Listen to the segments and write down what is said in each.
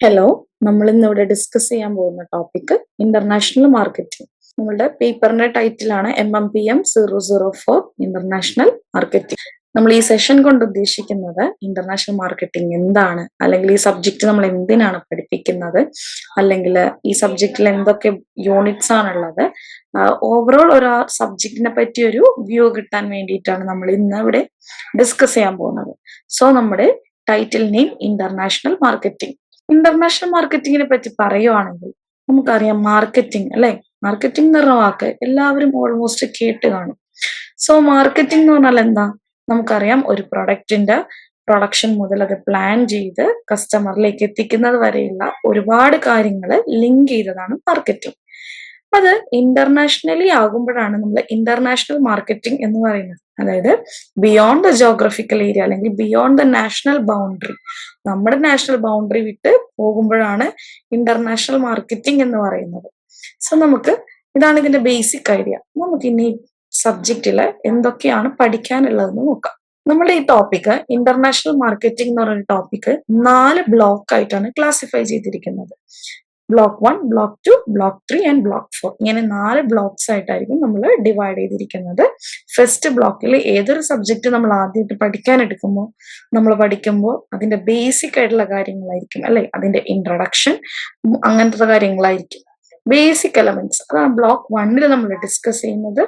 Hello നമ്മൾ ഇന്ന് ഇവിടെ ഡിസ്കസ് ചെയ്യാൻ പോകുന്ന ടോപ്പിക് ഇന്റർനാഷണൽ മാർക്കറ്റിംഗ് നമ്മളുടെ പേപ്പറിന്റെ ടൈറ്റിലാണ് M M P M zero zero four international marketing നമ്മൾ ഈ സെഷൻ കൊണ്ട് ഉദ്ദേശിക്കുന്നത് ഇന്റർനാഷണൽ മാർക്കറ്റിംഗ് എന്താണ്? അല്ലെങ്കിൽ ഈ സബ്ജക്റ്റ് നമ്മൾ എന്തിനാണ് പഠിപ്പിക്കുന്നത്? അല്ലെങ്കിൽ ഈ സബ്ജക്റ്റിൽ എന്തൊക്കെ യൂണിറ്റ്സ് ആണുള്ളത്? ഓവറോൾ ഒരു സബ്ജക്റ്റിനെ പറ്റി ഒരു വ്യൂ കിട്ടാൻ വേണ്ടിയിട്ടാണ് നമ്മൾ ഇന്ന് ഇവിടെ ഡിസ്കസ് ചെയ്യാൻ പോകുന്നത്. സോ നമ്മുടെ title name international marketing international മാർക്കറ്റിങ്ങിനെ പറ്റി പറയുവാണെങ്കിൽ നമുക്കറിയാം മാർക്കറ്റിംഗ് അല്ലെ? മാർക്കറ്റിംഗ് എന്ന് പറഞ്ഞ വാക്ക് എല്ലാവരും ഓൾമോസ്റ്റ് കേട്ട് കാണും. സോ മാർക്കറ്റിംഗ് എന്ന് പറഞ്ഞാൽ എന്താ? നമുക്കറിയാം ഒരു പ്രൊഡക്റ്റിന്റെ പ്രൊഡക്ഷൻ മുതൽ അത് പ്ലാൻ ചെയ്ത് കസ്റ്റമറിലേക്ക് എത്തിക്കുന്നത് വരെയുള്ള ഒരുപാട് കാര്യങ്ങൾ ലിങ്ക് ചെയ്തതാണ് മാർക്കറ്റിംഗ് അത് ഇന്റർനാഷണലി ആകുമ്പോഴാണ് നമ്മൾ ഇന്റർനാഷണൽ മാർക്കറ്റിംഗ് എന്ന് പറയുന്നത്. അതായത് ബിയോണ്ട് ദ ജോഗ്രഫിക്കൽ ഏരിയ അല്ലെങ്കിൽ ബിയോണ്ട് ദ നാഷണൽ ബൗണ്ടറി നമ്മുടെ നാഷണൽ ബൗണ്ടറി വിട്ട് പോകുമ്പോഴാണ് ഇന്റർനാഷണൽ മാർക്കറ്റിംഗ് എന്ന് പറയുന്നത്. സോ നമുക്ക് ഇതാണ് ഇതിന്റെ ബേസിക് ഐഡിയ നമുക്ക് ഇനി സബ്ജക്റ്റിൽ എന്തൊക്കെയാണ് പഠിക്കാനുള്ളതെന്ന് നോക്കാം. നമ്മുടെ ഈ ടോപ്പിക് ഇന്റർനാഷണൽ മാർക്കറ്റിംഗ് എന്ന് പറയുന്ന ടോപ്പിക് നാല് ബ്ലോക്ക് ആയിട്ടാണ് ക്ലാസിഫൈ ചെയ്തിരിക്കുന്നത്. Block one block two block three and block four ഇങ്ങനെ നാല് ബ്ലോക്ക്സ് ആയിട്ടായിരിക്കും നമ്മൾ ഡിവൈഡ് ചെയ്തിരിക്കുന്നത്. ഫസ്റ്റ് ബ്ലോക്കിൽ ഏതൊരു സബ്ജക്റ്റ് നമ്മൾ ആദ്യമായിട്ട് പഠിക്കാൻ എടുക്കുമ്പോൾ നമ്മൾ പഠിക്കുമ്പോൾ അതിന്റെ ബേസിക് ആയിട്ടുള്ള കാര്യങ്ങളായിരിക്കും. അല്ലെ? അതിന്റെ ഇൻട്രഡക്ഷൻ അങ്ങനത്തെ കാര്യങ്ങളായിരിക്കും. ബേസിക് എലമെന്റ്സ് അതാണ് ബ്ലോക്ക് വണ്ണിൽ നമ്മൾ ഡിസ്കസ് ചെയ്യുന്നത്.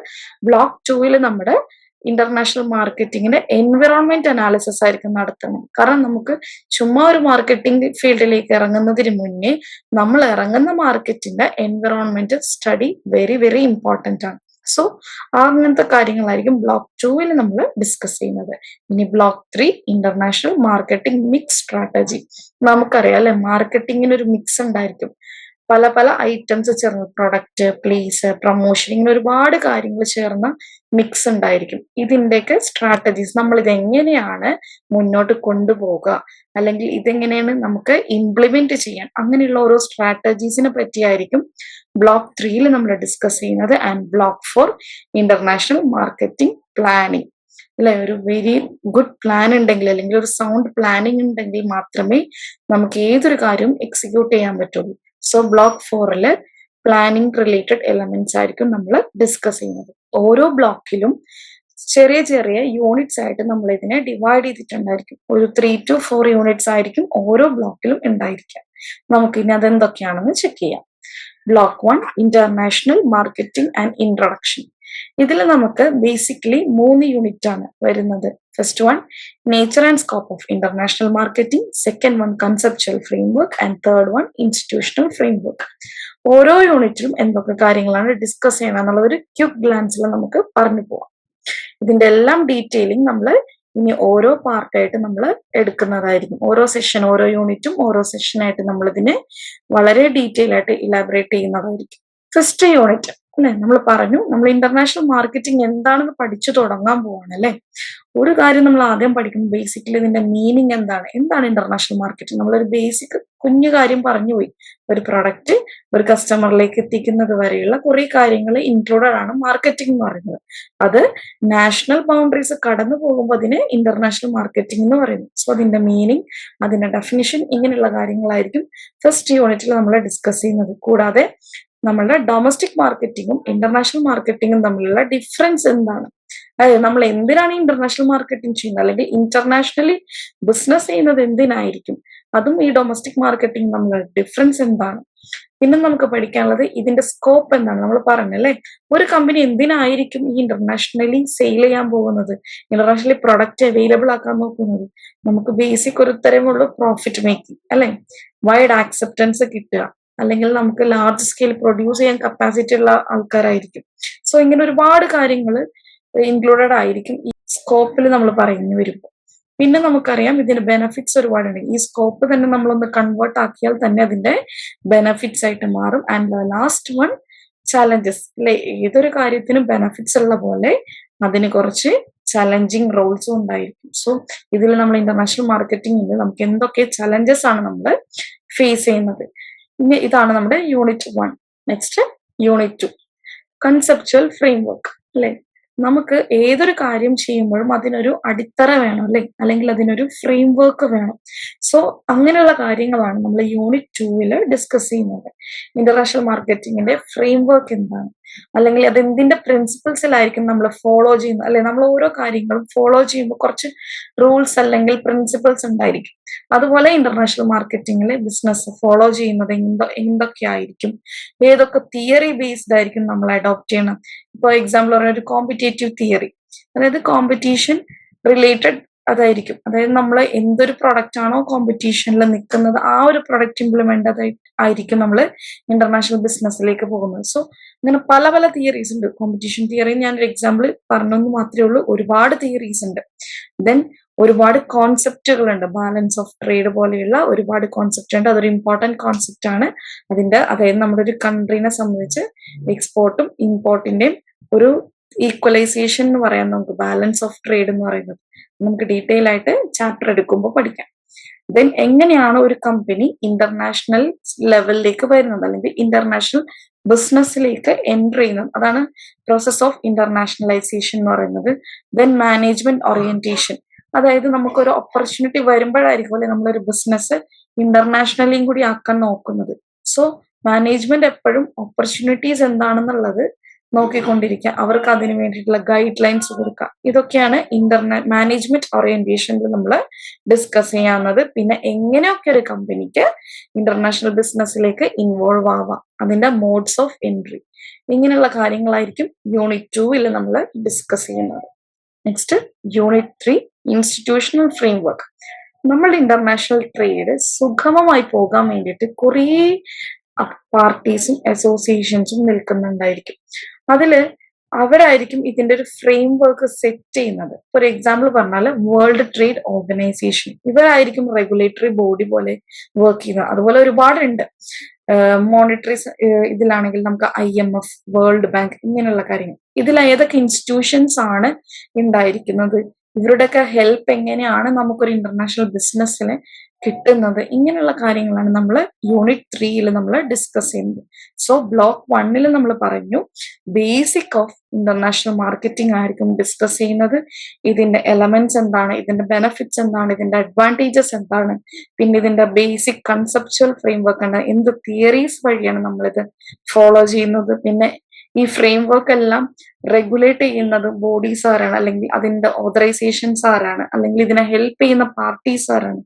ബ്ലോക്ക് ടൂവിൽ നമ്മുടെ ഇന്റർനാഷണൽ മാർക്കറ്റിങ്ങിന്റെ എൻവിറോൺമെന്റ് അനാലിസിസ് ആയിരിക്കും നടത്തുന്നത് കാരണം നമുക്ക് ചുമ്മാ ഒരു മാർക്കറ്റിംഗ് ഫീൽഡിലേക്ക് ഇറങ്ങുന്നതിന് മുന്നേ നമ്മൾ ഇറങ്ങുന്ന മാർക്കറ്റിന്റെ environment study very very important ആണ്. സോ അങ്ങനത്തെ കാര്യങ്ങളായിരിക്കും ബ്ലോക്ക് ടൂവിൽ നമ്മൾ ഡിസ്കസ് ചെയ്യുന്നത്. ഇനി block three international marketing mix strategy നമുക്കറിയാം അല്ലെ? മാർക്കറ്റിങ്ങിന് ഒരു മിക്സ് ഉണ്ടായിരിക്കും. പല പല ഐറ്റംസ് ചേർന്ന് പ്രൊഡക്റ്റ് പ്ലേസ് പ്രൊമോഷൻ ഇങ്ങനെ ഒരുപാട് കാര്യങ്ങൾ ചേർന്ന മിക്സ് ഉണ്ടായിരിക്കും. ഇതിന്റെയൊക്കെ സ്ട്രാറ്റജീസ് നമ്മൾ ഇതെങ്ങനെയാണ് മുന്നോട്ട് കൊണ്ടുപോകുക അല്ലെങ്കിൽ ഇതെങ്ങനെയാണ് നമുക്ക് ഇംപ്ലിമെന്റ് ചെയ്യാൻ? അങ്ങനെയുള്ള ഓരോ സ്ട്രാറ്റജീസിനെ പറ്റിയായിരിക്കും ബ്ലോക്ക് ത്രീയിൽ നമ്മൾ ഡിസ്കസ് ചെയ്യുന്നത് and block four international marketing planning അല്ലെ? ഒരു വെരി ഗുഡ് പ്ലാൻ ഉണ്ടെങ്കിൽ അല്ലെങ്കിൽ ഒരു സൗണ്ട് പ്ലാനിങ് ഉണ്ടെങ്കിൽ മാത്രമേ നമുക്ക് ഏതൊരു കാര്യവും എക്സിക്യൂട്ട് ചെയ്യാൻ പറ്റുള്ളൂ. സോ ബ്ലോക്ക് ഫോറിൽ പ്ലാനിങ് റിലേറ്റഡ് എലമെന്റ്സ് ആയിരിക്കും നമ്മൾ ഡിസ്കസ് ചെയ്യുന്നത്. ഓരോ ബ്ലോക്കിലും ചെറിയ ചെറിയ യൂണിറ്റ്സ് ആയിട്ട് നമ്മൾ ഇതിനെ ഡിവൈഡ് ചെയ്തിട്ടുണ്ടായിരിക്കും. ഒരു ത്രീ ടു ഫോർ യൂണിറ്റ്സ് ആയിരിക്കും ഓരോ ബ്ലോക്കിലും ഉണ്ടായിരിക്കാം നമുക്ക് ഇനി അതെന്തൊക്കെയാണെന്ന് ചെക്ക് ചെയ്യാം. Block one international marketing and introduction ഇതിൽ നമുക്ക് ബേസിക്കലി മൂന്ന് യൂണിറ്റ് ആണ് വരുന്നത്. First one nature and scope of international marketing second one conceptual framework. And third one institutional framework. ഓരോ യൂണിറ്റിലും എന്തൊക്കെ കാര്യങ്ങളാണ് ഡിസ്കസ് ചെയ്യണം എന്നുള്ള ഒരു ക്യുക്ക് ഗ്ലാൻസിൽ നമുക്ക് പറഞ്ഞു പോവാം ഇതിന്റെ എല്ലാം ഡീറ്റെയിലിംഗ് നമ്മൾ ഇനി ഓരോ പാർട്ടായിട്ട് നമ്മൾ എടുക്കുന്നതായിരിക്കും ഓരോ സെഷൻ ഓരോ യൂണിറ്റും ഓരോ സെഷനായിട്ട് നമ്മൾ ഇതിനെ വളരെ ഡീറ്റെയിൽ ആയിട്ട് ഇലാബറേറ്റ് ചെയ്യുന്നതായിരിക്കും ഫസ്റ്റ് യൂണിറ്റ് അല്ലെ? നമ്മൾ പറഞ്ഞു നമ്മൾ ഇന്റർനാഷണൽ മാർക്കറ്റിംഗ് എന്താണെന്ന് പഠിച്ചു തുടങ്ങാൻ പോവാണ് അല്ലെ? ഒരു കാര്യം നമ്മൾ ആദ്യം പഠിക്കും ബേസിക്കലി ഇതിന്റെ മീനിങ് എന്താണ്? എന്താണ് ഇന്റർനാഷണൽ മാർക്കറ്റിംഗ് നമ്മളൊരു ബേസിക് കുഞ്ഞു കാര്യം പറഞ്ഞു പോയി. ഒരു പ്രൊഡക്റ്റ് ഒരു കസ്റ്റമറിലേക്ക് എത്തിക്കുന്നത് വരെയുള്ള കുറെ കാര്യങ്ങൾ ഇൻക്ലൂഡഡ് ആണ് മാർക്കറ്റിംഗ് എന്ന് പറയുന്നത്. അത് നാഷണൽ ബൗണ്ടറീസ് കടന്നു പോകുമ്പോൾ അതിന് ഇന്റർനാഷണൽ മാർക്കറ്റിംഗ് എന്ന് പറയുന്നു. സോ അതിന്റെ മീനിങ് അതിന്റെ ഡെഫിനിഷൻ ഇങ്ങനെയുള്ള കാര്യങ്ങളായിരിക്കും ഫസ്റ്റ് യൂണിറ്റിൽ നമ്മൾ ഡിസ്കസ് ചെയ്യുന്നത്. കൂടാതെ നമ്മളുടെ ഡൊമസ്റ്റിക് മാർക്കറ്റിങ്ങും ഇന്റർനാഷണൽ മാർക്കറ്റിങ്ങും തമ്മിലുള്ള ഡിഫറൻസ് എന്താണ്? അതായത് നമ്മൾ എന്തിനാണ് ഇന്റർനാഷണൽ മാർക്കറ്റിംഗ് ചെയ്യുന്നത്? അല്ലെങ്കിൽ ഇന്റർനാഷണലി ബിസിനസ് ചെയ്യുന്നത് എന്തിനായിരിക്കും? അതും ഈ ഡൊമസ്റ്റിക് മാർക്കറ്റിംഗ് തമ്മിലുള്ള ഡിഫറൻസ് എന്താണ്? പിന്നെ നമുക്ക് പഠിക്കാനുള്ളത് ഇതിന്റെ സ്കോപ്പ് എന്താണ്? നമ്മൾ പറഞ്ഞല്ലേ ഒരു കമ്പനി എന്തിനായിരിക്കും ഈ ഇന്റർനാഷണലി സെയിൽ ചെയ്യാൻ പോകുന്നത്? ഇന്റർനാഷണലി പ്രൊഡക്റ്റ് അവൈലബിൾ ആക്കാൻ നോക്കുന്നത്? നമുക്ക് ബേസിക് ഒരു തരമുള്ള പ്രോഫിറ്റ് മേക്കിംഗ് അല്ലെ? വൈഡ് ആക്സെപ്റ്റൻസ് കിട്ടുക. അല്ലെങ്കിൽ നമുക്ക് ലാർജ് സ്കെയിൽ പ്രൊഡ്യൂസ് ചെയ്യാൻ കപ്പാസിറ്റി ഉള്ള ആൾക്കാരായിരിക്കും. സോ ഇങ്ങനെ ഒരുപാട് കാര്യങ്ങൾ ഇൻക്ലൂഡഡ് ആയിരിക്കും ഈ സ്കോപ്പിൽ നമ്മൾ പറയുന്നു വരുമ്പോൾ പിന്നെ നമുക്കറിയാം ഇതിന് ബെനഫിറ്റ്സ് ഒരുപാടുണ്ട്. ഈ സ്കോപ്പ് തന്നെ നമ്മളൊന്ന് കൺവേർട്ട് ആക്കിയാൽ തന്നെ അതിന്റെ ബെനഫിറ്റ്സ് ആയിട്ട് മാറും. ആൻഡ് ലാസ്റ്റ് വൺ ചലഞ്ചസ് അല്ലെ ഏതൊരു കാര്യത്തിനും ബെനഫിറ്റ്സ് ഉള്ള പോലെ അതിന് കുറച്ച് ചലഞ്ചിങ് റോൾസും ഉണ്ടായിരിക്കും. സോ ഇതിൽ നമ്മൾ ഇന്റർനാഷണൽ മാർക്കറ്റിംഗിൽ നമുക്ക് എന്തൊക്കെ ചലഞ്ചസ് ആണ് നമ്മൾ ഫേസ് ചെയ്യുന്നത്? ഇനി ഇതാണ് നമ്മുടെ unit one next unit two conceptual framework അല്ലെ? നമുക്ക് ഏതൊരു കാര്യം ചെയ്യുമ്പോഴും അതിനൊരു അടിത്തറ വേണം അല്ലെ? അല്ലെങ്കിൽ അതിനൊരു ഫ്രെയിംവർക്ക് വേണം. സോ അങ്ങനെയുള്ള കാര്യങ്ങളാണ് നമ്മൾ യൂണിറ്റ് ടൂവിൽ ഡിസ്കസ് ചെയ്യുന്നത്. ഇന്റർനാഷണൽ മാർക്കറ്റിംഗിന്റെ ഫ്രെയിംവർക്ക് എന്താണ്? അല്ലെങ്കിൽ അത് എന്തിന്റെ പ്രിൻസിപ്പിൾസിലായിരിക്കും നമ്മൾ ഫോളോ ചെയ്യുന്നത്? അല്ലെ? നമ്മൾ ഓരോ കാര്യങ്ങളും ഫോളോ ചെയ്യുമ്പോൾ കുറച്ച് റൂൾസ് അല്ലെങ്കിൽ പ്രിൻസിപ്പിൾസ് ഉണ്ടായിരിക്കും. അതുപോലെ ഇന്റർനാഷണൽ മാർക്കറ്റിംഗിൽ ബിസിനസ് ഫോളോ ചെയ്യുന്നത് എന്തോ എന്തൊക്കെ ആയിരിക്കും? ഏതൊക്കെ തിയറി ബേസ്ഡ് ആയിരിക്കും നമ്മൾ അഡോപ്റ്റ് ചെയ്യണം? ഇപ്പോൾ എക്സാമ്പിൾ പറഞ്ഞ ഒരു കോമ്പറ്റേറ്റീവ് തിയറി അതായത് കോമ്പറ്റീഷൻ റിലേറ്റഡ് അതായിരിക്കും. അതായത് നമ്മൾ എന്തൊരു പ്രൊഡക്റ്റ് ആണോ കോമ്പറ്റീഷനിൽ നിൽക്കുന്നത് ആ ഒരു പ്രൊഡക്റ്റ് ഇംപ്ലിമെന്റ് ആയിരിക്കും നമ്മൾ ഇന്റർനാഷണൽ ബിസിനസ്സിലേക്ക് പോകുന്നത്. സോ അങ്ങനെ പല പല തിയറീസ് ഉണ്ട്. കോമ്പറ്റീഷൻ തിയറി ഞാൻ ഒരു എക്സാമ്പിൾ പറഞ്ഞെന്ന് മാത്രമേ ഉള്ളൂ. ഒരുപാട് തിയറീസ് ഉണ്ട്. ദെൻ ഒരുപാട് കോൺസെപ്റ്റുകൾ ഉണ്ട്. ബാലൻസ് ഓഫ് ട്രേഡ് പോലെയുള്ള ഒരുപാട് കോൺസെപ്റ്റ് ഉണ്ട്. അതൊരു ഇമ്പോർട്ടന്റ് കോൺസെപ്റ്റ് ആണ്. അതിന്റെ അതായത് നമ്മുടെ ഒരു കൺട്രീനെ സംബന്ധിച്ച് എക്സ്പോർട്ടും ഇമ്പോർട്ടിന്റെയും ഒരു ഈക്വലൈസേഷൻ എന്ന് പറയാം നമുക്ക്. ബാലൻസ് ഓഫ് ട്രേഡ് എന്ന് പറയുന്നത്. നമുക്ക് ഡീറ്റെയിൽ ആയിട്ട് ചാപ്റ്റർ എടുക്കുമ്പോൾ പഠിക്കാം. ദെൻ എങ്ങനെയാണ് ഒരു കമ്പനി ഇന്റർനാഷണൽ ലെവലിലേക്ക് വരുന്നത്? അല്ലെങ്കിൽ ഇന്റർനാഷണൽ ബിസിനസ്സിലേക്ക് എന്റർ ചെയ്യുന്നത്? അതാണ് പ്രോസസ് ഓഫ് ഇന്റർനാഷണലൈസേഷൻ എന്ന് പറയുന്നത്. ദെൻ മാനേജ്മെന്റ് ഓറിയന്റേഷൻ അതായത് നമുക്കൊരു ഓപ്പർച്യൂണിറ്റി വരുമ്പോഴായിരിക്കും അല്ലെ നമ്മളൊരു ബിസിനസ് ഇന്റർനാഷണലിയും കൂടി ആക്കാൻ നോക്കുന്നത്. സോ മാനേജ്മെന്റ് എപ്പോഴും ഓപ്പർച്യൂണിറ്റീസ് എന്താണെന്നുള്ളത് നോക്കിക്കൊണ്ടിരിക്കുക. അവർക്ക് അതിന് വേണ്ടിയിട്ടുള്ള ഗൈഡ് ലൈൻസ് കൊടുക്കുക. ഇതൊക്കെയാണ് ഇന്റർനെറ്റ് മാനേജ്മെന്റ് ഓറിയന്റേഷനിൽ നമ്മൾ ഡിസ്കസ് ചെയ്യാവുന്നത്. പിന്നെ എങ്ങനെയൊക്കെ ഒരു കമ്പനിക്ക് ഇന്റർനാഷണൽ ബിസിനസ്സിലേക്ക് ഇൻവോൾവ് ആവാം. അതിന്റെ മോഡ്സ് ഓഫ് എൻട്രി ഇങ്ങനെയുള്ള കാര്യങ്ങളായിരിക്കും യൂണിറ്റ് ടൂവിൽ നമ്മൾ ഡിസ്കസ് ചെയ്യുന്നത്. Next unit three institutional framework നമ്മൾ ഇന്റർനാഷണൽ ട്രേഡ് സുഗമമായി പോകാൻ വേണ്ടിയിട്ട് കുറേ പാർട്ടീസും അസോസിയേഷൻസും നിൽക്കുന്നുണ്ടായിരിക്കും. അതിൽ അവരായിരിക്കും ഇതിന്റെ ഒരു ഫ്രെയിം വർക്ക് സെറ്റ് ചെയ്യുന്നത്. ഫോർ എക്സാമ്പിൾ പറഞ്ഞാൽ വേൾഡ് ട്രേഡ് ഓർഗനൈസേഷൻ ഇവരായിരിക്കും റെഗുലേറ്ററി ബോഡി പോലെ വർക്ക് ചെയ്യുന്നത്. അതുപോലെ ഒരുപാടുണ്ട്. മോണിറ്ററി ഇതിലാണെങ്കിൽ നമുക്ക് I M F world bank ഇങ്ങനെയുള്ള കാര്യങ്ങൾ. ഇതിൽ ഏതൊക്കെ ഇൻസ്റ്റിറ്റ്യൂഷൻസ് ആണ് ഉണ്ടായിരിക്കുന്നത്? ഇവരുടെയൊക്കെ ഹെൽപ്പ് എങ്ങനെയാണ് നമുക്കൊരു ഇന്റർനാഷണൽ ബിസിനസ്സിനെ കിട്ടുന്നത്. ഇങ്ങനെയുള്ള കാര്യങ്ങളാണ് നമ്മൾ യൂണിറ്റ് ത്രീയിൽ നമ്മൾ ഡിസ്കസ് ചെയ്യുന്നത്. സോ ബ്ലോക്ക് വണ്ണിൽ നമ്മൾ പറഞ്ഞു ബേസിക് ഓഫ് ഇന്റർനാഷണൽ മാർക്കറ്റിംഗ് ആയിരിക്കും ഡിസ്കസ് ചെയ്യുന്നത്. ഇതിന്റെ എലമെന്റ്സ് എന്താണ് ഇതിന്റെ ബെനഫിറ്റ്സ് എന്താണ് ഇതിന്റെ അഡ്വാന്റേജസ് എന്താണ് പിന്നെ ഇതിന്റെ ബേസിക് കൺസെപ്ച്വൽ ഫ്രെയിംവർക്ക് ആണ് എന്ത് തിയറീസ് വഴിയാണ് നമ്മളിത് ഫോളോ ചെയ്യുന്നത്. പിന്നെ ഈ ഫ്രെയിംവർക്ക് എല്ലാം റെഗുലേറ്റ് ചെയ്യുന്നത് ബോഡീസ് ആരാണ് അല്ലെങ്കിൽ അതിന്റെ ഓതറൈസേഷൻസ് ആരാണ് അല്ലെങ്കിൽ ഇതിനെ ഹെൽപ്പ് ചെയ്യുന്ന പാർട്ടീസ് ആരാണ്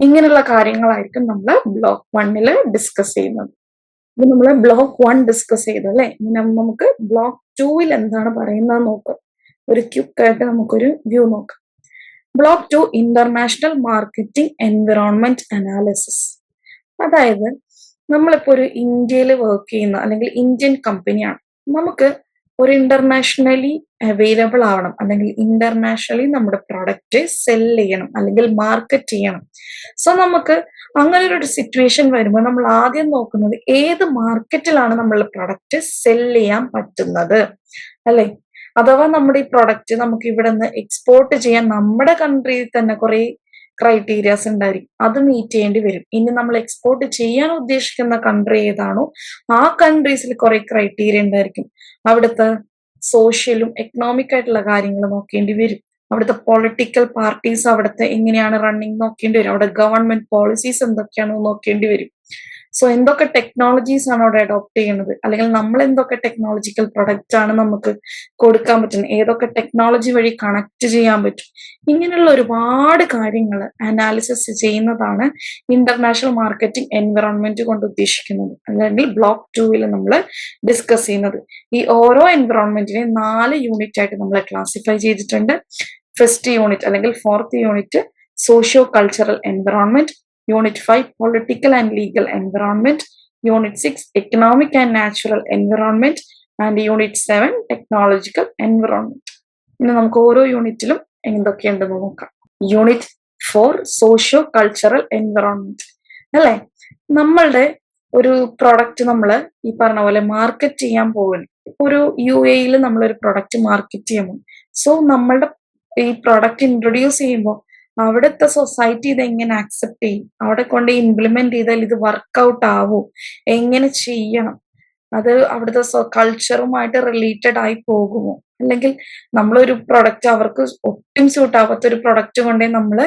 ഇങ്ങനെയുള്ള കാര്യങ്ങളായിരിക്കും നമ്മൾ ബ്ലോക്ക് വണ്ണിൽ ഡിസ്കസ് ചെയ്യുന്നത്. ഇത് നമ്മൾ ബ്ലോക്ക് വൺ ഡിസ്കസ് ചെയ്തു അല്ലെ? നമുക്ക് ബ്ലോക്ക് ടൂവിൽ എന്താണ് പറയുന്നത് നോക്കാം. ഒരു ക്യുക്കായിട്ട് നമുക്കൊരു വ്യൂ നോക്കാം. Block two international marketing environment analysis അതായത് നമ്മളിപ്പോ ഒരു ഇന്ത്യയിൽ വർക്ക് ചെയ്യുന്ന അല്ലെങ്കിൽ ഇന്ത്യൻ കമ്പനിയാണ് നമുക്ക് ഒരു ഇന്റർനാഷണലി അവൈലബിൾ ആവണം. അല്ലെങ്കിൽ ഇന്റർനാഷണലി നമ്മുടെ പ്രൊഡക്റ്റ് സെൽ ചെയ്യണം. അല്ലെങ്കിൽ മാർക്കറ്റ് ചെയ്യണം. സോ നമുക്ക് അങ്ങനെ ഒരു സിറ്റുവേഷൻ വരുമ്പോൾ നമ്മൾ ആദ്യം നോക്കുന്നത് ഏത് മാർക്കറ്റിലാണ് നമ്മളുടെ പ്രൊഡക്റ്റ് സെൽ ചെയ്യാൻ പറ്റുന്നത്? അല്ലെ? അഥവാ നമ്മുടെ ഈ പ്രൊഡക്റ്റ് നമുക്ക് ഇവിടെ നിന്ന് എക്സ്പോർട്ട് ചെയ്യാൻ നമ്മുടെ കൺട്രിയിൽ തന്നെ കുറെ ക്രൈറ്റീരിയാസ് ഉണ്ടായിരിക്കും. അത് മീറ്റ് ചെയ്യേണ്ടി വരും. ഇനി നമ്മൾ എക്സ്പോർട്ട് ചെയ്യാൻ ഉദ്ദേശിക്കുന്ന കൺട്രി ഏതാണോ ആ കൺട്രീസിൽ കുറെ ക്രൈറ്റീരിയ ഉണ്ടായിരിക്കും. അവിടുത്തെ സോഷ്യലും എക്കണോമിക് ആയിട്ടുള്ള കാര്യങ്ങൾ നോക്കേണ്ടി വരും. അവിടുത്തെ പൊളിറ്റിക്കൽ പാർട്ടീസ് അവിടുത്തെ എങ്ങനെയാണ് റണ്ണിങ് നോക്കേണ്ടി വരും. അവിടെ ഗവൺമെന്റ് പോളിസീസ് എന്തൊക്കെയാണോ നോക്കേണ്ടി വരും. സോ എന്തൊക്കെ ടെക്നോളജീസ് ആണ് അവിടെ അഡോപ്റ്റ് ചെയ്യുന്നത്? അല്ലെങ്കിൽ നമ്മൾ എന്തൊക്കെ ടെക്നോളജിക്കൽ പ്രൊഡക്റ്റ് ആണ് നമുക്ക് കൊടുക്കാൻ പറ്റുന്നത്? ഏതൊക്കെ ടെക്നോളജി വഴി കണക്ട് ചെയ്യാൻ പറ്റും? ഇങ്ങനെയുള്ള ഒരുപാട് കാര്യങ്ങൾ അനാലിസിസ് ചെയ്യുന്നതാണ് ഇന്റർനാഷണൽ മാർക്കറ്റിംഗ് എൻവിറോൺമെന്റ് കൊണ്ട് ഉദ്ദേശിക്കുന്നത്. അല്ലെങ്കിൽ ബ്ലോക്ക് ടൂവിൽ നമ്മൾ ഡിസ്കസ് ചെയ്യുന്നത്. ഈ ഓരോ എൻവിറോൺമെന്റിനെ നാല് യൂണിറ്റ് ആയിട്ട് നമ്മൾ ക്ലാസിഫൈ ചെയ്തിട്ടുണ്ട്. ഫസ്റ്റ് യൂണിറ്റ് അല്ലെങ്കിൽ fourth unit socio cultural environment unit five political and legal environment unit six economic and natural environment and unit seven technological environment ഇനി നമുക്ക് ഓരോ യൂണിറ്റിലും എന്തൊക്കെയുണ്ടെന്ന് നോക്കാം. Unit four socio cultural environment അല്ലെ? നമ്മളുടെ ഒരു പ്രൊഡക്റ്റ് നമ്മൾ ഈ പറഞ്ഞ പോലെ മാർക്കറ്റ് ചെയ്യാൻ പോകുന്നു ഒരു യു എയിൽ നമ്മളൊരു പ്രൊഡക്റ്റ് മാർക്കറ്റ് ചെയ്യാൻ പോകും സോ നമ്മളുടെ ഈ പ്രൊഡക്റ്റ് ഇൻട്രൊഡ്യൂസ് ചെയ്യുമ്പോൾ അവിടുത്തെ സൊസൈറ്റി ഇത് എങ്ങനെ ആക്സെപ്റ്റ് ചെയ്യും? അവിടെ കൊണ്ട് ഇംപ്ലിമെന്റ് ചെയ്താൽ ഇത് വർക്ക്ഔട്ട് ആവോ. എങ്ങനെ ചെയ്യണം? അത് അവിടുത്തെ കൾച്ചറുമായിട്ട് റിലേറ്റഡ് ആയി പോകുമോ? അല്ലെങ്കിൽ നമ്മളൊരു പ്രൊഡക്റ്റ് അവർക്ക് ഒട്ടും സ്യൂട്ട് ആവാത്ത ഒരു പ്രൊഡക്റ്റ് കൊണ്ടേ നമ്മൾ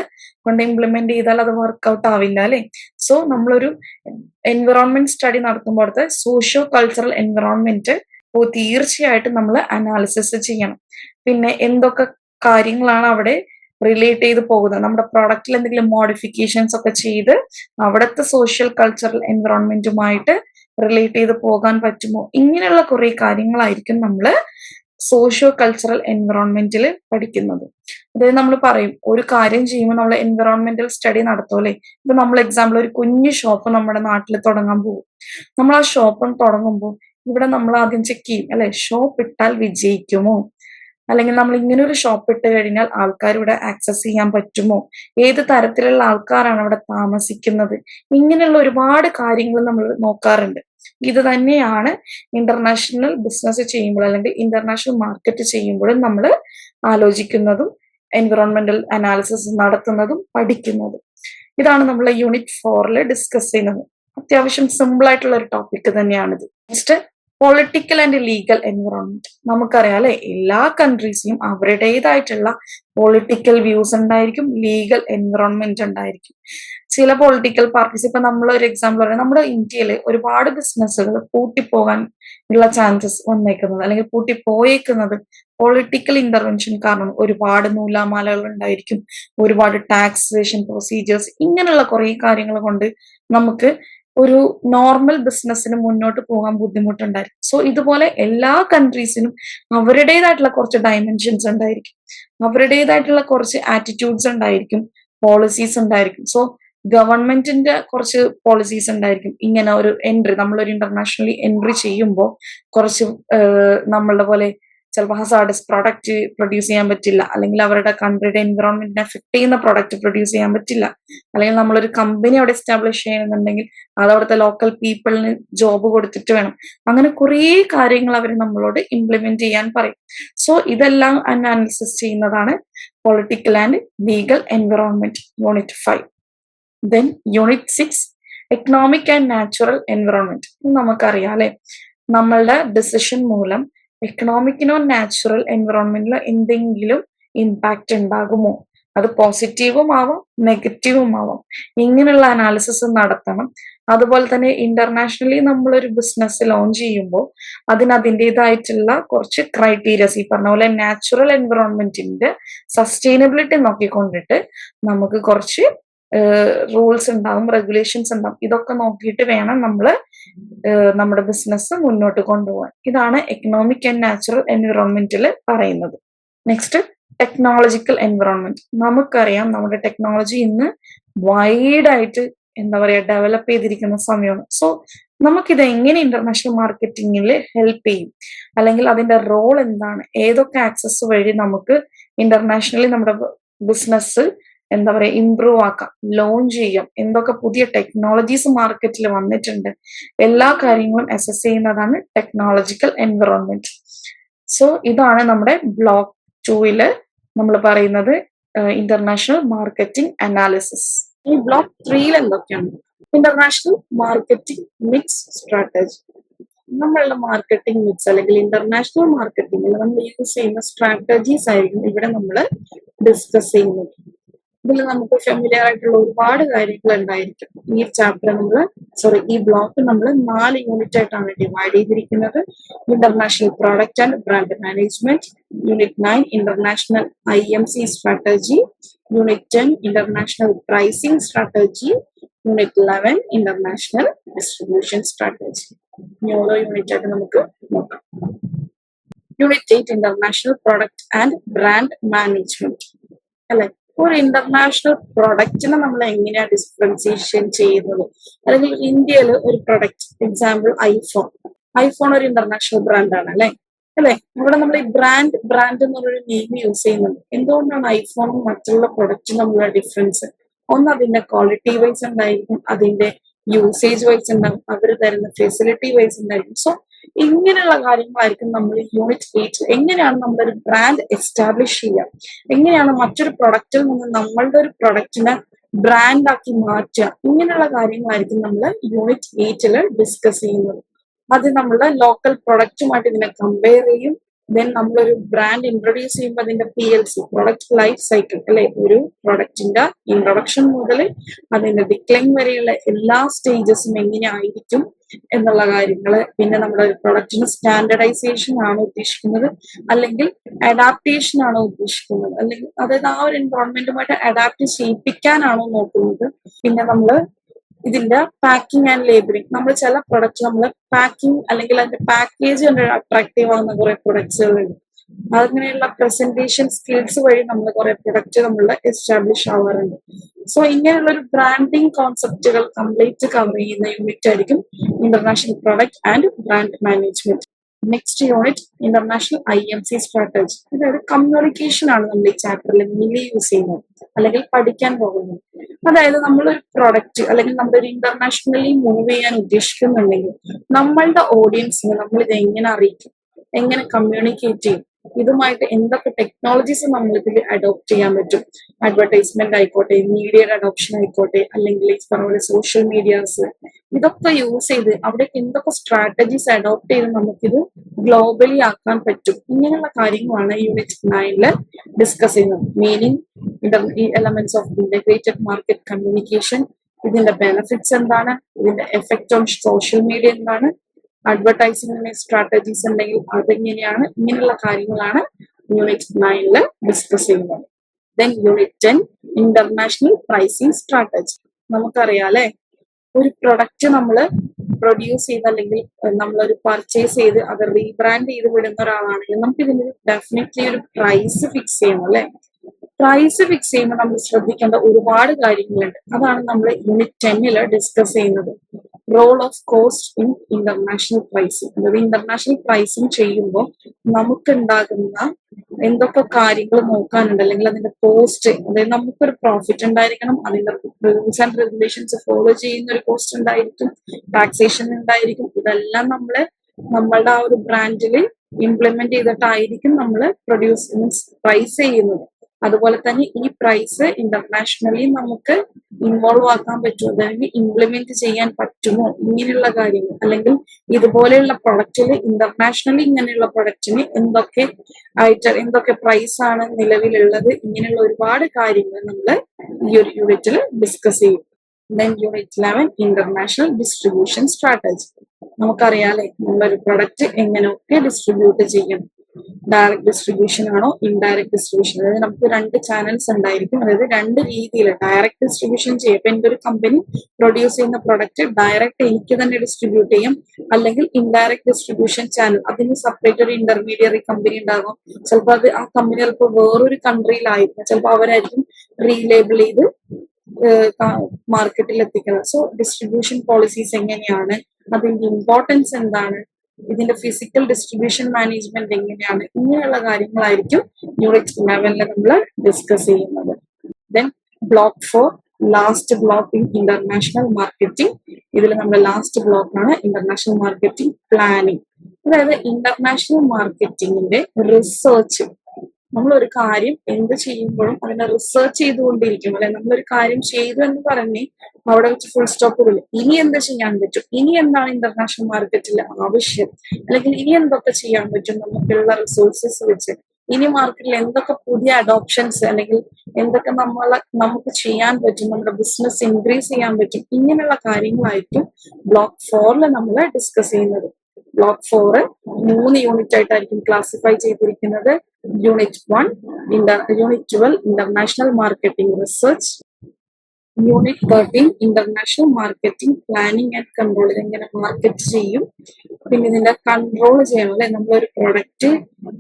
കൊണ്ട് ഇംപ്ലിമെന്റ് ചെയ്താൽ അത് വർക്ക്ഔട്ട് ആവില്ല അല്ലെ? സോ നമ്മളൊരു എൻവിറോൺമെന്റ് സ്റ്റഡി നടത്തുമ്പോൾ അടുത്ത് സോഷ്യോ കൾച്ചറൽ എൻവിറോൺമെന്റ് ഓ തീർച്ചയായിട്ടും നമ്മൾ അനാലിസിസ് ചെയ്യണം. പിന്നെ എന്തൊക്കെ കാര്യങ്ങളാണ് അവിടെ റിലേറ്റ് ചെയ്ത് പോകുന്നത്. നമ്മുടെ പ്രൊഡക്റ്റിൽ എന്തെങ്കിലും മോഡിഫിക്കേഷൻസ് ഒക്കെ ചെയ്ത് അവിടുത്തെ സോഷ്യൽ കൾച്ചറൽ എൻവറോൺമെന്റുമായിട്ട് റിലേറ്റ് ചെയ്ത് പോകാൻ പറ്റുമോ? ഇങ്ങനെയുള്ള കുറെ കാര്യങ്ങളായിരിക്കും നമ്മൾ സോഷ്യോ കൾച്ചറൽ എൻവറോൺമെന്റിൽ പഠിക്കുന്നത്. അതായത് നമ്മൾ പറയും ഒരു കാര്യം ചെയ്യുമ്പോൾ നമ്മൾ എൻവറോൺമെന്റൽ സ്റ്റഡി നടത്തുമല്ലേ ഇപ്പൊ നമ്മൾ എക്സാമ്പിൾ ഒരു കുഞ്ഞു ഷോപ്പ് നമ്മുടെ നാട്ടിൽ തുടങ്ങാൻ പോകും. നമ്മൾ ആ ഷോപ്പ് തുടങ്ങുമ്പോൾ ഇവിടെ നമ്മൾ ആദ്യം ചെക്ക് ചെയ്യും അല്ലെ? ഷോപ്പ് ഇട്ടാൽ വിജയിക്കുമോ? അല്ലെങ്കിൽ നമ്മൾ ഇങ്ങനെ ഒരു ഷോപ്പ് ഇട്ട് കഴിഞ്ഞാൽ ആൾക്കാർ ഇവിടെ ആക്സസ് ചെയ്യാൻ പറ്റുമോ? ഏത് തരത്തിലുള്ള ആൾക്കാരാണ് അവിടെ താമസിക്കുന്നത്? ഇങ്ങനെയുള്ള ഒരുപാട് കാര്യങ്ങൾ നമ്മൾ നോക്കാറുണ്ട്. ഇത് തന്നെയാണ് ഇന്റർനാഷണൽ ബിസിനസ് ചെയ്യുമ്പോൾ അല്ലെങ്കിൽ ഇന്റർനാഷണൽ മാർക്കറ്റ് ചെയ്യുമ്പോഴും നമ്മൾ ആലോചിക്കുന്നതും എൻവിറോൺമെന്റൽ അനാലിസിസ് നടത്തുന്നതും പഠിക്കുന്നതും. ഇതാണ് നമ്മൾ യൂണിറ്റ് ഫോറിൽ ഡിസ്കസ് ചെയ്യുന്നത്. അത്യാവശ്യം സിമ്പിൾ ആയിട്ടുള്ള ഒരു ടോപ്പിക് തന്നെയാണിത്. Next political and legal environment നമുക്കറിയാം അല്ലെ? എല്ലാ കൺട്രീസിനും അവരുടേതായിട്ടുള്ള പൊളിറ്റിക്കൽ വ്യൂസ് ഉണ്ടായിരിക്കും ലീഗൽ എൻവറോൺമെന്റ് ഉണ്ടായിരിക്കും. ചില പൊളിറ്റിക്കൽ പാർട്ടീസ് ഇപ്പൊ നമ്മൾ ഒരു എക്സാമ്പിൾ പറയാം. നമ്മുടെ ഇന്ത്യയിൽ ഒരുപാട് ബിസിനസ്സുകൾ പൂട്ടിപ്പോകാൻ ഉള്ള ചാൻസസ് വന്നേക്കുന്നത് അല്ലെങ്കിൽ പൂട്ടിപ്പോയേക്കുന്നത് പൊളിറ്റിക്കൽ ഇന്റർവെൻഷൻ കാരണം ഒരുപാട് നൂലാമാലകൾ ഉണ്ടായിരിക്കും ഒരുപാട് ടാക്സേഷൻ പ്രൊസീജിയേഴ്സ് ഇങ്ങനെയുള്ള കുറേ കാര്യങ്ങൾ കൊണ്ട് നമുക്ക് ഒരു നോർമൽ ബിസിനസ്സിന് മുന്നോട്ട് പോകാൻ ബുദ്ധിമുട്ടുണ്ടായിരിക്കും. സോ ഇതുപോലെ എല്ലാ കൺട്രീസിനും അവരുടേതായിട്ടുള്ള കുറച്ച് ഡയമെൻഷൻസ് ഉണ്ടായിരിക്കും. അവരുടേതായിട്ടുള്ള കുറച്ച് ആറ്റിറ്റ്യൂഡ്സ് ഉണ്ടായിരിക്കും പോളിസീസ് ഉണ്ടായിരിക്കും. സോ ഗവൺമെന്റിന്റെ കുറച്ച് പോളിസീസ് ഉണ്ടായിരിക്കും. ഇങ്ങനെ ഒരു എൻട്രി നമ്മളൊരു ഇന്റർനാഷണലി എൻട്രി ചെയ്യുമ്പോൾ കുറച്ച് നമ്മളുടെ പോലെ ചിലപ്പോൾ ഹസാഡസ് പ്രൊഡക്റ്റ് പ്രൊഡ്യൂസ് ചെയ്യാൻ പറ്റില്ല. അല്ലെങ്കിൽ അവരുടെ കൺട്രിയുടെ എൻവിറോൺമെന്റിനെ എഫക്ട് ചെയ്യുന്ന പ്രൊഡക്റ്റ് പ്രൊഡ്യൂസ് ചെയ്യാൻ പറ്റില്ല. അല്ലെങ്കിൽ നമ്മളൊരു കമ്പനി അവിടെ എസ്റ്റാബ്ലിഷ് ചെയ്യണമെന്നുണ്ടെങ്കിൽ അത് അവിടുത്തെ ലോക്കൽ പീപ്പിളിന് ജോബ് കൊടുത്തിട്ട് വേണം. അങ്ങനെ കുറേ കാര്യങ്ങൾ അവർ നമ്മളോട് ഇംപ്ലിമെന്റ് ചെയ്യാൻ പറയും. സോ ഇതെല്ലാം അനാലിസിസ് ചെയ്യുന്നതാണ് political and legal environment unit five then unit six economic and natural environment നമുക്കറിയാം അല്ലെ? നമ്മളുടെ ഡിസിഷൻ മൂലം എക്കണോമിക്കിനോ നാച്ചുറൽ എൻവിറോൺമെന്റിലോ എന്തെങ്കിലും ഇമ്പാക്റ്റ് ഉണ്ടാകുമോ അത് പോസിറ്റീവും ആവാം നെഗറ്റീവും ആവാം. ഇങ്ങനെയുള്ള അനാലിസിസ് നടത്തണം. അതുപോലെ തന്നെ ഇന്റർനാഷണലി നമ്മളൊരു ബിസിനസ് ലോഞ്ച് ചെയ്യുമ്പോൾ അതിന് അതിന്റെതായിട്ടുള്ള കുറച്ച് ക്രൈറ്റീരിയസ് ഈ പറഞ്ഞ പോലെ നാച്ചുറൽ എൻവിറോൺമെന്റിന്റെ സസ്റ്റൈനബിലിറ്റി നോക്കിക്കൊണ്ടിട്ട് നമുക്ക് കുറച്ച് റൂൾസ് ഉണ്ടാവും റെഗുലേഷൻസ് ഉണ്ടാവും ഇതൊക്കെ നോക്കിയിട്ട് വേണം നമ്മൾ നമ്മുടെ ബിസിനസ് മുന്നോട്ട് കൊണ്ടുപോകാൻ. ഇതാണ് എക്കണോമിക് ആൻഡ് നാച്ചുറൽ എൻവിറോൺമെന്റിൽ പറയുന്നത്. നെക്സ്റ്റ് ടെക്നോളജിക്കൽ എൻവിറോൺമെന്റ് നമുക്കറിയാം നമ്മുടെ ടെക്നോളജി ഇന്ന് വൈഡായിട്ട് എന്താ പറയാ ഡെവലപ്പ് ചെയ്തിരിക്കുന്ന സമയമാണ്. സോ നമുക്കിത് എങ്ങനെ ഇന്റർനാഷണൽ മാർക്കറ്റിംഗിൽ ഹെൽപ്പ് ചെയ്യും? അല്ലെങ്കിൽ അതിന്റെ റോൾ എന്താണ്? ഏതൊക്കെ ആക്സസ് വഴി നമുക്ക് ഇന്റർനാഷണലി നമ്മുടെ ബിസിനസ് എന്താ പറയാ ഇംപ്രൂവ് ആക്കാം ലോഞ്ച് ചെയ്യാം. എന്തൊക്കെ പുതിയ ടെക്നോളജീസ് മാർക്കറ്റിൽ വന്നിട്ടുണ്ട്. എല്ലാ കാര്യങ്ങളും അസസ് ചെയ്യുന്നതാണ് ടെക്നോളജിക്കൽ എൻവറോൺമെന്റ് സോ ഇതാണ് നമ്മുടെ ബ്ലോക്ക് ടൂവിൽ നമ്മൾ പറയുന്നത് ഇന്റർനാഷണൽ മാർക്കറ്റിംഗ് അനാലിസിസ് ഈ ബ്ലോക്ക് ത്രീയിൽ എന്തൊക്കെയാണ്? ഇന്റർനാഷണൽ മാർക്കറ്റിംഗ് മിക്സ് സ്ട്രാറ്റജി നമ്മളുടെ മാർക്കറ്റിംഗ് മിക്സ് അല്ലെങ്കിൽ ഇന്റർനാഷണൽ മാർക്കറ്റിംഗിൽ നമ്മൾ യൂസ് ചെയ്യുന്ന സ്ട്രാറ്റജീസ് ആയിരിക്കും ഇവിടെ നമ്മൾ ഡിസ്കസ് ചെയ്യുന്നത്. ഇതിൽ നമുക്ക് ഫെമിലിയർ ആയിട്ടുള്ള ഒരുപാട് കാര്യങ്ങൾ ഉണ്ടായിരിക്കും. ഈ ചാപ്റ്റർ നമ്മൾ സോറി ഈ ബ്ലോക്ക് നമ്മൾ നാല് യൂണിറ്റ് ആയിട്ടാണ് ഡിവൈഡ് ചെയ്തിരിക്കുന്നത്. International product and brand management unit nine international I M C strategy unit ten international pricing strategy unit eleven international distribution strategy ഓരോ യൂണിറ്റ് ആയിട്ട് നമുക്ക് നോക്കാം. Unit eight international product and brand management അല്ലെ? ഒരു international പ്രൊഡക്റ്റിനെ നമ്മൾ എങ്ങനെയാണ് differentiation ചെയ്യുന്നത്? അല്ലെങ്കിൽ ഇന്ത്യയിൽ ഒരു പ്രൊഡക്റ്റ് എക്സാമ്പിൾ ഐഫോൺ ഐഫോൺ ഒരു ഇന്റർനാഷണൽ ബ്രാൻഡാണ് അല്ലെ? അല്ലെ? ഇവിടെ നമ്മൾ ഈ ബ്രാൻഡ് ബ്രാൻഡ് എന്നൊരു നെയിം യൂസ് ചെയ്യുന്നത് എന്തുകൊണ്ടാണ് ഐഫോണും മറ്റുള്ള പ്രൊഡക്റ്റും തമ്മിലുള്ള ഡിഫറൻസ് ഒന്ന് അതിന്റെ ക്വാളിറ്റി വൈസ് ഉണ്ടായിരിക്കും അതിന്റെ യൂസേജ് വൈസ് ഉണ്ടാകും അവർ തരുന്ന ഫെസിലിറ്റി വൈസ് ഉണ്ടായിരിക്കും സോ ഇങ്ങനെയുള്ള കാര്യങ്ങളായിരിക്കും നമ്മൾ യൂണിറ്റ് എയ്റ്റ് എങ്ങനെയാണ് നമ്മളൊരു ബ്രാൻഡ് എസ്റ്റാബ്ലിഷ് ചെയ്യുക? എങ്ങനെയാണ് മറ്റൊരു പ്രൊഡക്റ്റിൽ നിന്ന് നമ്മളുടെ ഒരു പ്രൊഡക്റ്റിനെ ബ്രാൻഡാക്കി മാറ്റുക? ഇങ്ങനെയുള്ള കാര്യങ്ങളായിരിക്കും നമ്മൾ യൂണിറ്റ് എയ്റ്റിൽ ഡിസ്കസ് ചെയ്യുന്നത്. അത് നമ്മൾ ലോക്കൽ പ്രൊഡക്റ്റുമായിട്ട് ഇതിനെ കമ്പയർ ചെയ്യും. ദെൻ നമ്മളൊരു ബ്രാൻഡ് ഇൻട്രൊഡ്യൂസ് ചെയ്യുമ്പോൾ അതിന്റെ P L C product life cycle അല്ലെ? ഒരു പ്രൊഡക്റ്റിന്റെ ഇൻട്രൊഡക്ഷൻ മുതൽ അതിന്റെ ഡിക്ലൈൻ വരെയുള്ള എല്ലാ സ്റ്റേജസും എങ്ങനെ ആയിരിക്കും എന്നുള്ള കാര്യങ്ങൾ പിന്നെ നമ്മുടെ പ്രൊഡക്റ്റിന് സ്റ്റാൻഡർഡൈസേഷൻ ആണ് ഉദ്ദേശിക്കുന്നത്? അല്ലെങ്കിൽ അഡാപ്റ്റേഷൻ ആണ് ഉദ്ദേശിക്കുന്നത്? അല്ലെങ്കിൽ അതായത് ആ ഒരു എൻവയോൺമെന്റുമായിട്ട് അഡാപ്റ്റ് ചെയ്യിപ്പിക്കാനാണോ നോക്കുന്നത്? പിന്നെ നമ്മൾ ഇതിന്റെ പാക്കിംഗ് ആൻഡ് ലേബലിംഗ് നമ്മൾ ചില പ്രൊഡക്റ്റ് നമ്മൾ പാക്കിംഗ് അല്ലെങ്കിൽ അതിന്റെ പാക്കേജ് കണ്ട് അട്രാക്റ്റീവ് ആവുന്ന കുറെ പ്രൊഡക്ട്സുകളുണ്ട് അങ്ങനെയുള്ള പ്രസന്റേഷൻ സ്കിൽസ് വഴി നമ്മൾ കുറെ പ്രൊഡക്റ്റ് നമ്മൾ എസ്റ്റാബ്ലിഷ് ആവാറുണ്ട്. സോ ഇങ്ങനെയുള്ള ഒരു ബ്രാൻഡിങ് കോൺസെപ്റ്റുകൾ കംപ്ലീറ്റ് കവർ ചെയ്യുന്ന യൂണിറ്റ് ആയിരിക്കും international product and brand management next unit international I M C strategy അതായത് കമ്മ്യൂണിക്കേഷൻ ആണ് നമ്മൾ ഈ ചാപ്റ്ററിൽ മെയിൻലി യൂസ് ചെയ്യുന്നത്. അല്ലെങ്കിൽ പഠിക്കാൻ പോകുന്നത്. അതായത് നമ്മളൊരു പ്രൊഡക്റ്റ് അല്ലെങ്കിൽ നമ്മളൊരു ഇന്റർനാഷണലി മൂവ് ചെയ്യാൻ ഉദ്ദേശിക്കുന്നുണ്ടെങ്കിൽ നമ്മളുടെ ഓഡിയൻസിന് നമ്മൾ ഇത് എങ്ങനെ അറിയിക്കും? എങ്ങനെ കമ്മ്യൂണിക്കേറ്റ് ചെയ്യും? ഇതുമായിട്ട് എന്തൊക്കെ ടെക്നോളജീസ് നമ്മൾ ഇതിൽ അഡോപ്റ്റ് ചെയ്യാൻ പറ്റും? അഡ്വർടൈസ്മെന്റ് ആയിക്കോട്ടെ മീഡിയയുടെ അഡോപ്ഷൻ ആയിക്കോട്ടെ അല്ലെങ്കിൽ പറഞ്ഞ സോഷ്യൽ മീഡിയാസ് ഇതൊക്കെ യൂസ് ചെയ്ത് അവിടെ എന്തൊക്കെ സ്ട്രാറ്റജീസ് അഡോപ്റ്റ് ചെയ്ത് നമുക്കിത് ഗ്ലോബലി ആക്കാൻ പറ്റും? ഇങ്ങനെയുള്ള കാര്യങ്ങളാണ് യൂണിറ്റ് നയനിൽ ഡിസ്കസ് ചെയ്യുന്നത്. Meaning elements of integrated market communication ഇതിന്റെ ബെനിഫിറ്റ്സ് എന്താണ്? ഇതിന്റെ എഫക്റ്റ് ഓൺ സോഷ്യൽ മീഡിയ എന്താണ്? അഡ്വർടൈസിംഗിന് സ്ട്രാറ്റജീസ് ഉണ്ടെങ്കിൽ അതെങ്ങനെയാണ്? ഇങ്ങനെയുള്ള കാര്യങ്ങളാണ് യൂണിറ്റ് നയനിൽ ഡിസ്കസ് ചെയ്യുന്നത്. Then unit ten international pricing strategy നമുക്കറിയാം അല്ലെ? ഒരു പ്രൊഡക്റ്റ് നമ്മൾ പ്രൊഡ്യൂസ് ചെയ്ത് അല്ലെങ്കിൽ നമ്മളൊരു പർച്ചേസ് ചെയ്ത് അത് റീബ്രാൻഡ് ചെയ്ത് വിടുന്ന ഒരാളാണെങ്കിൽ നമുക്ക് ഇതിന് ഡെഫിനറ്റ്ലി ഒരു പ്രൈസ് ഫിക്സ് ചെയ്യണം അല്ലെ? പ്രൈസ് ഫിക്സ് ചെയ്യുമ്പോൾ നമ്മൾ ശ്രദ്ധിക്കേണ്ട ഒരുപാട് കാര്യങ്ങളുണ്ട്. അതാണ് നമ്മൾ യൂണിറ്റ് ടെന്നിൽ ഡിസ്കസ് ചെയ്യുന്നത്. Role of cost in international pricing അതായത് ഇന്റർനാഷണൽ പ്രൈസിങ് ചെയ്യുമ്പോൾ നമുക്കുണ്ടാകുന്ന എന്തൊക്കെ കാര്യങ്ങൾ നോക്കാനുണ്ട് അല്ലെങ്കിൽ അതിന്റെ കോസ്റ്റ് അതായത് നമുക്കൊരു പ്രോഫിറ്റ് ഉണ്ടായിരിക്കണം അതിന്റെ റൂൾസ് ആൻഡ് റെഗുലേഷൻസ് ഫോളോ ചെയ്യുന്ന ഒരു കോസ്റ്റ് ഉണ്ടായിരിക്കും ടാക്സേഷൻ ഉണ്ടായിരിക്കും ഇതെല്ലാം നമ്മൾ നമ്മളുടെ ആ ഒരു ബ്രാൻഡിൽ ഇംപ്ലിമെന്റ് ചെയ്തിട്ടായിരിക്കും നമ്മൾ പ്രൊഡ്യൂസ് മീൻസ് പ്രൈസ് ചെയ്യുന്നത്. അതുപോലെ തന്നെ ഈ പ്രൈസ് ഇന്റർനാഷണലി നമുക്ക് ഇൻവോൾവ് ആക്കാൻ പറ്റുമോ? അല്ലെങ്കിൽ ഇംപ്ലിമെന്റ് ചെയ്യാൻ പറ്റുമോ? ഇങ്ങനെയുള്ള കാര്യങ്ങൾ. അല്ലെങ്കിൽ ഇതുപോലെയുള്ള പ്രൊഡക്റ്റിൽ ഇന്റർനാഷണലി ഇങ്ങനെയുള്ള പ്രൊഡക്റ്റിന് എന്തൊക്കെ ആയിട്ട് എന്തൊക്കെ പ്രൈസ് ആണ് നിലവിലുള്ളത്? ഇങ്ങനെയുള്ള ഒരുപാട് കാര്യങ്ങൾ നമ്മൾ ഈ ഒരു യൂണിറ്റിൽ ഡിസ്കസ് ചെയ്യും. Then unit eleven international distribution strategy നമുക്കറിയാലേ നമ്മളൊരു പ്രൊഡക്റ്റ് എങ്ങനെയൊക്കെ ഡിസ്ട്രിബ്യൂട്ട് ചെയ്യും ഡയറക്ട് ഡിസ്ട്രിബ്യൂഷൻ ആണോ ഇൻഡയറക്ട് ഡിസ്ട്രിബ്യൂഷൻ അതായത് നമുക്ക് രണ്ട് ചാനൽസ് ഉണ്ടായിരിക്കും. അതായത് രണ്ട് രീതിയിൽ ഡയറക്ട് ഡിസ്ട്രിബ്യൂഷൻ ചെയ്യും. ഇപ്പൊ എന്റെ ഒരു കമ്പനി പ്രൊഡ്യൂസ് ചെയ്യുന്ന പ്രൊഡക്റ്റ് ഡയറക്റ്റ് എനിക്ക് തന്നെ ഡിസ്ട്രിബ്യൂട്ട് ചെയ്യും. അല്ലെങ്കിൽ ഇൻഡയറക്ട് ഡിസ്ട്രിബ്യൂഷൻ ചാനൽ അതിന് സെപ്പറേറ്റ് ഒരു ഇന്റർമീഡിയറി കമ്പനി ഉണ്ടാകും. ചിലപ്പോൾ അത് ആ കമ്പനി ചിലപ്പോൾ വേറൊരു കൺട്രിയിലായിരിക്കും ചിലപ്പോൾ അവരായിരിക്കും റീലേബിൾ ചെയ്ത് മാർക്കറ്റിൽ എത്തിക്കുന്നത്. സോ ഡിസ്ട്രിബ്യൂഷൻ പോളിസീസ് എങ്ങനെയാണ്? അതിന്റെ ഇമ്പോർട്ടൻസ് എന്താണ്? ഇതിന്റെ ഫിസിക്കൽ ഡിസ്ട്രിബ്യൂഷൻ മാനേജ്മെന്റ് എങ്ങനെയാണ്? ഇങ്ങനെയുള്ള കാര്യങ്ങളായിരിക്കും യൂണിറ്റ് ലെവലിൽ നമ്മൾ ഡിസ്കസ് ചെയ്യുന്നത്. Then block four last block in international marketing ഇതിൽ നമ്മുടെ ലാസ്റ്റ് ബ്ലോക്ക് ആണ് ഇന്റർനാഷണൽ മാർക്കറ്റിംഗ് പ്ലാനിങ് അതായത് ഇന്റർനാഷണൽ മാർക്കറ്റിംഗിന്റെ റിസർച്ച് നമ്മൾ ഒരു കാര്യം എന്ത് ചെയ്യുമ്പോഴും അതിനെ റിസർച്ച് ചെയ്തുകൊണ്ടിരിക്കും. അല്ലെ? നമ്മളൊരു കാര്യം ചെയ്തു എന്ന് പറഞ്ഞ് അവിടെ വെച്ച് ഫുൾ സ്റ്റോപ്പ് വിടും ഇനി എന്ത് ചെയ്യാൻ പറ്റും? ഇനി എന്താണ് ഇന്റർനാഷണൽ മാർക്കറ്റിൽ ആവശ്യം? അല്ലെങ്കിൽ ഇനി എന്തൊക്കെ ചെയ്യാൻ പറ്റും? നമുക്കുള്ള റിസോഴ്സസ് വെച്ച്. ഇനി മാർക്കറ്റിൽ എന്തൊക്കെ പുതിയ അഡോപ്ഷൻസ് അല്ലെങ്കിൽ എന്തൊക്കെ നമ്മളെ നമുക്ക് ചെയ്യാൻ പറ്റും? നമ്മുടെ ബിസിനസ് ഇൻക്രീസ് ചെയ്യാൻ പറ്റും? ഇങ്ങനെയുള്ള കാര്യങ്ങളായിരിക്കും ബ്ലോക്ക് ഫോറിൽ നമ്മൾ ഡിസ്കസ് ചെയ്യുന്നത്. ബ്ലോക്ക് ഫോർ മൂന്ന് യൂണിറ്റ് ആയിട്ടായിരിക്കും ക്ലാസിഫൈ ചെയ്തിരിക്കുന്നത്. Unit one inter unit twelve international marketing research unit thirteen international marketing planning and control ഇതെങ്ങനെ മാർക്കറ്റ് ചെയ്യും. പിന്നെ ഇതിന്റെ കൺട്രോൾ ചെയ്യണം അല്ലെ നമ്മളൊരു പ്രൊഡക്റ്റ്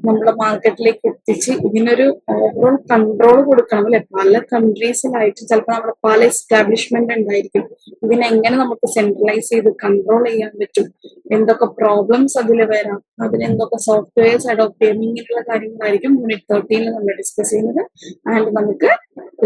നമ്മളെ മാർക്കറ്റിലേക്ക് എത്തിച്ച് ഇതിനൊരു ഓവറോൾ കൺട്രോൾ കൊടുക്കണം അല്ലെ പല കൺട്രീസിലായിട്ട് ചിലപ്പോൾ നമ്മുടെ പല എസ്റ്റാബ്ലിഷ്മെന്റ് ഉണ്ടായിരിക്കും. ഇതിനെങ്ങനെ നമുക്ക് സെൻട്രലൈസ് ചെയ്ത് കൺട്രോൾ ചെയ്യാൻ പറ്റും? എന്തൊക്കെ പ്രോബ്ലംസ് അതിൽ വരാം? അതിനെന്തൊക്കെ സോഫ്റ്റ്വെയർസ് അഡോപ്റ്റ് ചെയ്യും? ഇങ്ങനെയുള്ള കാര്യങ്ങളായിരിക്കും യൂണിറ്റ് തേർട്ടീനിൽ നമ്മൾ ഡിസ്കസ് ചെയ്യുന്നത്. ആൻഡ് നമുക്ക്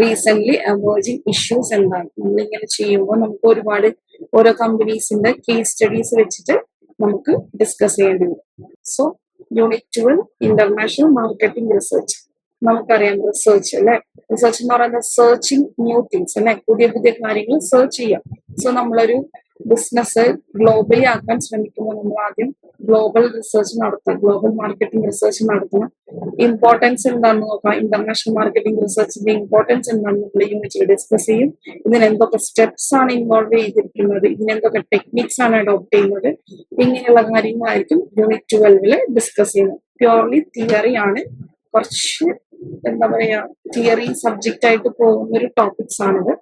റീസെന്റ് എമേർജിംഗ് ഇഷ്യൂസ് എന്താണ് നമ്മളിങ്ങനെ ചെയ്യുമ്പോൾ നമുക്ക് ഒരുപാട് ഓരോ കമ്പനീസിന്റെ കേസ് സ്റ്റഡീസ് വെച്ചിട്ട് നമുക്ക് ഡിസ്കസ് ചെയ്യേണ്ടി വരും. So unit twelve international marketing research നമുക്കറിയാം റിസർച്ച് അല്ലെ? റിസർച്ച് എന്ന് പറയുന്നത് സെർച്ചിങ് ന്യൂ തിങ്സ് അല്ലെ? പുതിയ പുതിയ കാര്യങ്ങൾ സെർച്ച് ചെയ്യാം. സോ നമ്മളൊരു ബിസിനസ് ഗ്ലോബലി ആക്കാൻ ശ്രമിക്കുമ്പോൾ നമ്മൾ ആദ്യം ഗ്ലോബൽ റിസർച്ച് നടത്തുക ഗ്ലോബൽ മാർക്കറ്റിംഗ് റിസർച്ച് നടത്തണം. ഇമ്പോർട്ടൻസ് എന്താണെന്ന് നോക്കാം. ഇന്റർനാഷണൽ മാർക്കറ്റിംഗ് റിസർച്ചിന്റെ ഇമ്പോർട്ടൻസ് എന്താണെന്ന് നമ്മൾ യൂണിറ്റിൽ ഡിസ്കസ് ചെയ്യും. ഇതിന് എന്തൊക്കെ സ്റ്റെപ്സ് ആണ് ഇൻവോൾവ് ചെയ്തിരിക്കുന്നത്? ഇതിനെന്തൊക്കെ ടെക്നിക്സ് ആണ് അഡോപ്റ്റ് ചെയ്യുന്നത്? ഇങ്ങനെയുള്ള കാര്യങ്ങളായിരിക്കും യൂണിറ്റ് ട്വൽവിൽ ഡിസ്കസ് ചെയ്യുന്നത്. പ്യുവർലി തിയറി ആണ്. കുറച്ച് എന്താ പറയാ തിയറി സബ്ജക്റ്റ് ആയിട്ട് പോകുന്ന ഒരു ടോപ്പിക്സ് ആണിത്.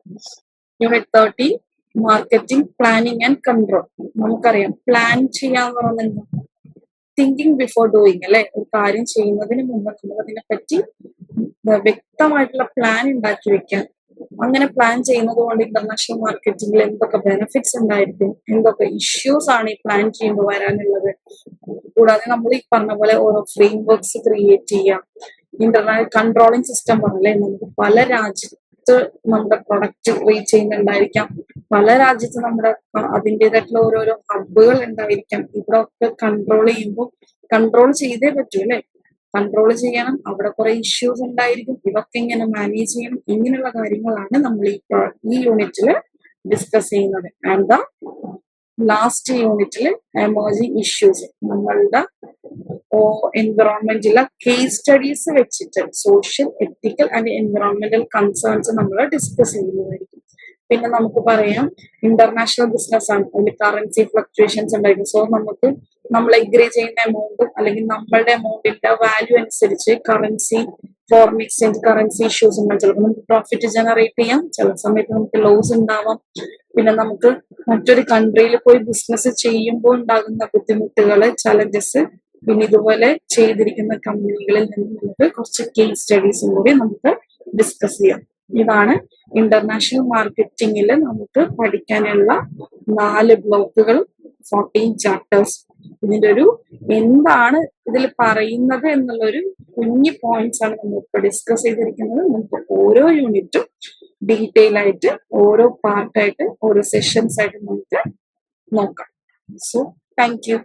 Unit thirty marketing planning and control നമുക്കറിയാം. പ്ലാൻ ചെയ്യാന്ന് പറയുന്നത് തിങ്കിങ് ബിഫോർ ഡൂയിങ് അല്ലെ? ഒരു കാര്യം ചെയ്യുന്നതിന് മുമ്പ് നമ്മൾ അതിനെ പറ്റി വ്യക്തമായിട്ടുള്ള പ്ലാൻ ഉണ്ടാക്കി വെക്കാൻ അങ്ങനെ പ്ലാൻ ചെയ്യുന്നത് കൊണ്ട് ഇന്റർനാഷണൽ മാർക്കറ്റിംഗിൽ എന്തൊക്കെ ബെനിഫിറ്റ്സ് ഉണ്ടായിരിക്കും? എന്തൊക്കെ ഇഷ്യൂസ് ആണ് ഈ പ്ലാൻ ചെയ്യുമ്പോൾ വരാനുള്ളത്? കൂടാതെ നമ്മൾ ഈ പറഞ്ഞ പോലെ ഓരോ ഫ്രെയിം വർക്ക്സ് ക്രിയേറ്റ് ചെയ്യാം ഇന്റർനാഷണൽ കൺട്രോളിംഗ് സിസ്റ്റം പറഞ്ഞല്ലേ നമുക്ക് പല രാജ്യത്ത് നമ്മുടെ പ്രൊഡക്റ്റ് റീച്ച് ചെയ്യുന്നുണ്ടായിരിക്കാം. പല രാജ്യത്ത് നമ്മുടെ അതിന്റെതായിട്ടുള്ള ഓരോരോ ഹബ്ബുകൾ ഉണ്ടായിരിക്കാം. ഇവിടെ ഒക്കെ കൺട്രോൾ ചെയ്യുമ്പോൾ കൺട്രോൾ ചെയ്തേ പറ്റൂ അല്ലെ? കൺട്രോൾ ചെയ്യണം. അവിടെ കുറെ ഇഷ്യൂസ് ഉണ്ടായിരിക്കും. ഇതൊക്കെ ഇങ്ങനെ മാനേജ് ചെയ്യണം. ഇങ്ങനെയുള്ള കാര്യങ്ങളാണ് നമ്മൾ ഈ ഈ യൂണിറ്റിൽ ഡിസ്കസ് ചെയ്യുന്നത്. ആൻഡ് ദ ലാസ്റ്റ് യൂണിറ്റിൽ എമേർജിങ് ഇഷ്യൂസ് നമ്മളുടെ എൻവിറോൺമെന്റിലെ കേസ് സ്റ്റഡീസ് വെച്ചിട്ട് social ethical and environmental concerns നമ്മൾ ഡിസ്കസ് ചെയ്യുന്നതായിരിക്കും. പിന്നെ നമുക്ക് പറയാം ഇന്റർനാഷണൽ ബിസിനസ് ആണ്. അതിൽ കറൻസി ഫ്ലക്ച്വേഷൻസ് ഉണ്ടായിരിക്കും. സോ നമുക്ക് നമ്മൾ എഗ്രി ചെയ്യുന്ന എമൗണ്ട് അല്ലെങ്കിൽ നമ്മളുടെ എമൗണ്ടിന്റെ വാല്യൂ അനുസരിച്ച് currency foreign exchange currency issues ഉണ്ടാകും ചിലപ്പോൾ നമുക്ക് പ്രോഫിറ്റ് ജനറേറ്റ് ചെയ്യാം. ചില സമയത്ത് നമുക്ക് ലോസ് ഉണ്ടാവാം. പിന്നെ നമുക്ക് മറ്റൊരു കൺട്രിയിൽ പോയി ബിസിനസ് ചെയ്യുമ്പോൾ ഉണ്ടാകുന്ന ബുദ്ധിമുട്ടുകൾ ചലഞ്ചസ് പിന്നെ ഇതുപോലെ ചെയ്തിരിക്കുന്ന കമ്പനികളിൽ നിന്ന് നമുക്ക് കുറച്ച് കേസ് സ്റ്റഡീസും കൂടി നമുക്ക് ഡിസ്കസ് ചെയ്യാം. ഇതാണ് ഇന്റർനാഷണൽ മാർക്കറ്റിംഗിൽ നമുക്ക് പഠിക്കാനുള്ള നാല് ബ്ലോക്കുകൾ ഫോർട്ടീൻ ചാപ്റ്റേഴ്സ് ഇതിന്റെ ഒരു എന്താണ് ഇതിൽ പറയുന്നത് എന്നുള്ളൊരു കുഞ്ഞു പോയിന്റ്സ് ആണ് നമ്മൾ ഡിസ്കസ് ചെയ്തിരിക്കുന്നത്. നമുക്ക് ഓരോ യൂണിറ്റും ഡീറ്റെയിൽ ആയിട്ട് ഓരോ പാർട്ടായിട്ട് ഓരോ സെഷൻസ് ആയിട്ട് നമുക്ക് നോക്കാം. So thank you